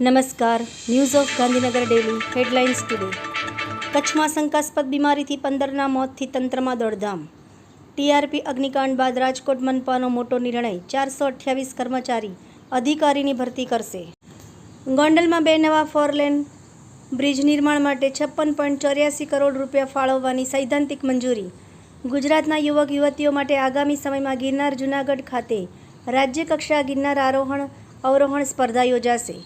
નમસ્કાર. News of Gandhinagar daily headlines today કચ્છમાં શંકાસ્પદ બીમારીથી પંદરના મોતથી તંત્રમાં દોડધામ. ટીઆરપી અગ્નિકાંડ બાદ રાજકોટ મનપાનો મોટો નિર્ણય, ચારસો અઠ્યાવીસ કર્મચારી અધિકારીની ભરતી કરશે. ગોંડલમાં બે નવા ફોરલેન બ્રિજ નિર્માણ માટે છપ્પન પોઈન્ટ ચોર્યાસી કરોડ રૂપિયા ફાળવવાની સૈદ્ધાંતિક મંજૂરી. ગુજરાતના યુવક યુવતીઓ માટે આગામી સમયમાં ગિરનાર જૂનાગઢ ખાતે રાજ્યકક્ષા ગિરનાર આરોહણ, અવરોહણ સ્પર્ધા યોજાશે.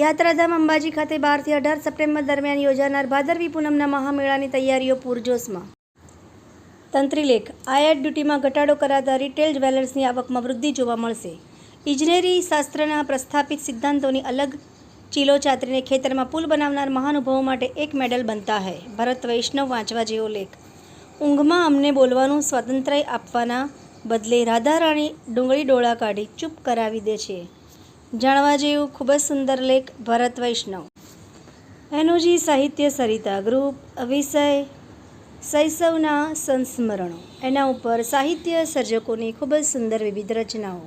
યાત્રાધામ અંબાજી ખાતે બારથી અઢાર સપ્ટેમ્બર દરમિયાન યોજાનાર ભાદરવી પૂનમના મહામેળાની તૈયારીઓ પૂરજોશમાં. તંત્રીલેખ, આયાત ડ્યુટીમાં ઘટાડો કરાતા રિટેલ જ્વેલર્સની આવકમાં વૃદ્ધિ જોવા મળશે. ઇજનેરી શાસ્ત્રના પ્રસ્થાપિત સિદ્ધાંતોની અલગ ચીલો ચાતરીને ખેતરમાં પુલ બનાવનાર મહાનુભાવો માટે એક મેડલ બનતા હૈ. ભરત વૈષ્ણવ વાંચવા જેવો લેખ. ઊંઘમાં અમને બોલવાનું સ્વાતંત્ર્ય આપવાના બદલે રાધારાણી ડુંગળી ડોળા કાઢી ચૂપ કરાવી દે છે. જાણવા જેવું ખૂબ જ સુંદર લેખ ભરત વૈષ્ણવ. એનોજી સાહિત્ય સરિતા ગ્રુપ વિષય શૈશવના સંસ્મરણો. એના ઉપર સાહિત્ય સર્જકોની ખૂબ જ સુંદર વિવિધ રચનાઓ.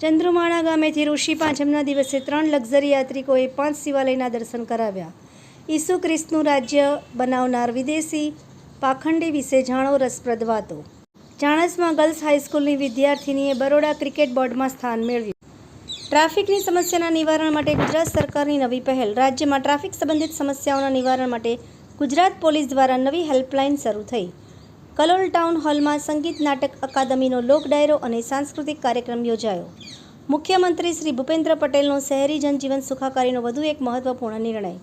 ચંદ્રુમાણા ગામેથી ઋષિ પાંચમના દિવસે ત્રણ લક્ઝરી યાત્રિકોએ પાંચ શિવાલયના દર્શન કરાવ્યા. ઈસુ ખ્રિસ્તનું રાજ્ય બનાવનાર વિદેશી પાખંડી વિશે જાણો રસપ્રદ વાતો. ચાણસમાં ગર્લ્સ હાઈસ્કૂલની વિદ્યાર્થીનીએ બરોડા ક્રિકેટ બોર્ડમાં સ્થાન મેળવ્યું. ટ્રાફિકની સમસ્યાના નિવારણ માટે ગુજરાત સરકારની નવી પહેલ. રાજ્યમાં ટ્રાફિક સંબંધિત સમસ્યાઓના નિવારણ માટે ગુજરાત પોલીસ દ્વારા નવી હેલ્પલાઇન શરૂ થઈ. કલોલ ટાઉન હોલમાં સંગીત નાટક અકાદમીનો લોક ડાયરો અને સાંસ્કૃતિક કાર્યક્રમ યોજાયો. મુખ્યમંત્રી શ્રી ભૂપેન્દ્ર પટેલનો શહેરી જનજીવન સુખાકારીનો વધુ એક મહત્વપૂર્ણ નિર્ણય.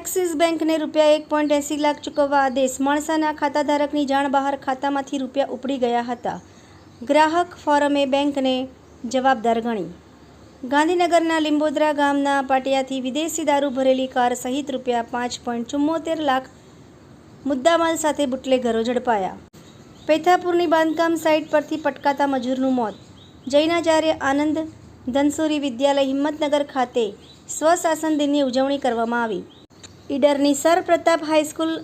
એક્સિસ બેંકને રૂપિયા એક પોઈન્ટ એંસી લાખ ચૂકવવા આદેશ. માણસાના ખાતાધારકની જાણ બહાર ખાતામાંથી રૂપિયા ઉપડી ગયા હતા. ગ્રાહક ફોરમે બેંકને જવાબદાર ગણી. ગાંધીનગરના લીંબોદરા ગામના પાટિયાથી વિદેશી દારૂ ભરેલી કાર સહિત રૂપિયા પાંચ પોઈન્ટ ચુમ્મોતેર લાખ મુદ્દામાલ સાથે બુટલેગરો ઝડપાયા. પૈથાપુરની બાંધકામ સાઇટ પરથી પટકાતા મજૂરનું મોત. જૈનાચાર્ય આનંદ ધનસુરી વિદ્યાલય હિંમતનગર ખાતે સ્વશાસન દિનની ઉજવણી કરવામાં આવી. ઈડરની સર પ્રતાપ હાઈસ્કૂલ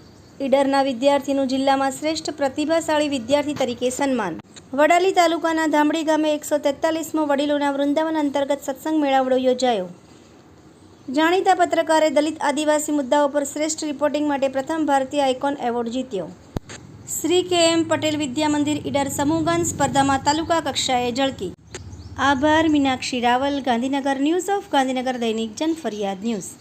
ઈડરના વિદ્યાર્થીનું જિલ્લામાં શ્રેષ્ઠ પ્રતિભાશાળી વિદ્યાર્થી તરીકે સન્માન. વડાલી તાલુકાના ધામડી ગામે એકસો તેતાલીસમો વડીલોના વૃંદાવન અંતર્ગત સત્સંગ મેળાવડો યોજાયો. જાણીતા પત્રકારે દલિત આદિવાસી મુદ્દાઓ પર શ્રેષ્ઠ રિપોર્ટિંગ માટે પ્રથમ ભારતીય આઇકોન એવોર્ડ જીત્યો. શ્રી કે એમ પટેલ વિદ્યા મંદિર ઈડર સમૂહગાન સ્પર્ધામાં તાલુકા કક્ષાએ ઝળકી. આભાર, Meenakshi Raval, Gandhinagar news of Gandhinagar Dainik Janfariyad news.